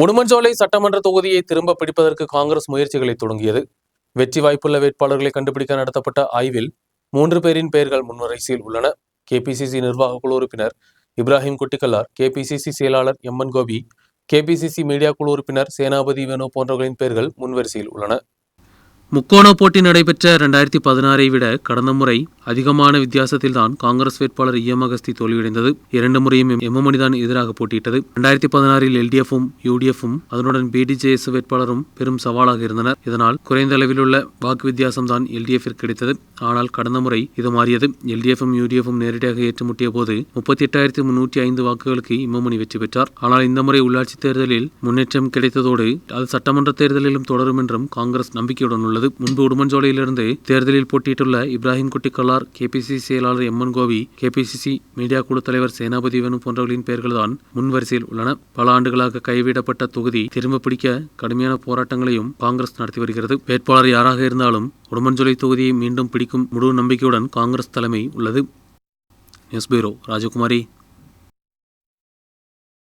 உடுமன்சோலை சட்டமன்ற தொகுதியை திரும்ப பிடிப்பதற்கு காங்கிரஸ் முயற்சிகளை தொடங்கியது. வெற்றி வாய்ப்புள்ள வேட்பாளர்களை கண்டுபிடிக்க நடத்தப்பட்ட ஆய்வில் மூன்று பேரின் பெயர்கள் முன்வரிசையில் உள்ளன. கேபிசிசி நிர்வாக குழு உறுப்பினர் இப்ராஹிம் குட்டிக்கல்லார் கேபிசிசி செயலாளர் எம்என் கோபி கேபிசிசி மீடியா குழு உறுப்பினர் சேனாபதி வேணு போன்றவர்களின் பெயர்கள் முன்வரிசையில் உள்ளன. முக்கோண போட்டி நடைபெற்ற இரண்டாயிரத்தி பதினாறை விட கடந்த முறை அதிகமான வித்தியாசத்தில்தான் காங்கிரஸ் வேட்பாளர் இ எம் அகஸ்தி தோல்வியடைந்தது. இரண்டு முறையும் எம்எம்மணிதான் எதிராக போட்டியிட்டது. இரண்டாயிரத்தி பதினாறில் எல்டிஎஃப்பும் யூடிஎஃப்பும் அதனுடன் பிடிஜேஎஸ் வேட்பாளரும் பெரும் சவாலாக இருந்தனர். இதனால் குறைந்த அளவிலுள்ள வாக்கு வித்தியாசம்தான் எல்டிஎஃபிற்கு கிடைத்தது. ஆனால் கடந்த முறை இது மாறியது. எல்டிஎஃப்பும் யூடிஎஃப்பும் நேரடியாக ஏற்றுமுட்டிய போது முப்பத்தி எட்டாயிரத்தி முன்னூற்றி ஐந்து வாக்குகளுக்கு இம்மமணி வெற்றி பெற்றார். ஆனால் இந்த முறை உள்ளாட்சி தேர்தலில் முன்னேற்றம் கிடைத்ததோடு அது சட்டமன்ற தேர்தலிலும் தொடரும் என்றும் காங்கிரஸ் நம்பிக்கையுடன் உள்ளது. முன்பு உடுமன்சோலையிலிருந்து தேர்தலில் போட்டியிட்டுள்ள இப்ராஹிம் குட்டி கல்லார் கேபிசிசி செயலாளர் எம். என். கோவி கேபிசிசி மீடியா குழு தலைவர் சேனாபதி வேணு போன்றவர்களின் பெயர்கள்தான் முன்வரிசையில் உள்ளன. பல ஆண்டுகளாக கைவிடப்பட்ட தொகுதி திரும்ப பிடிக்க கடுமையான போராட்டங்களையும் காங்கிரஸ் நடத்தி வருகிறது. வேட்பாளர் யாராக இருந்தாலும் உடுமன்சோலை தொகுதியை மீண்டும் பிடிக்கும் முழு நம்பிக்கையுடன் காங்கிரஸ் தலைமை உள்ளது. News bureau Rajakumari.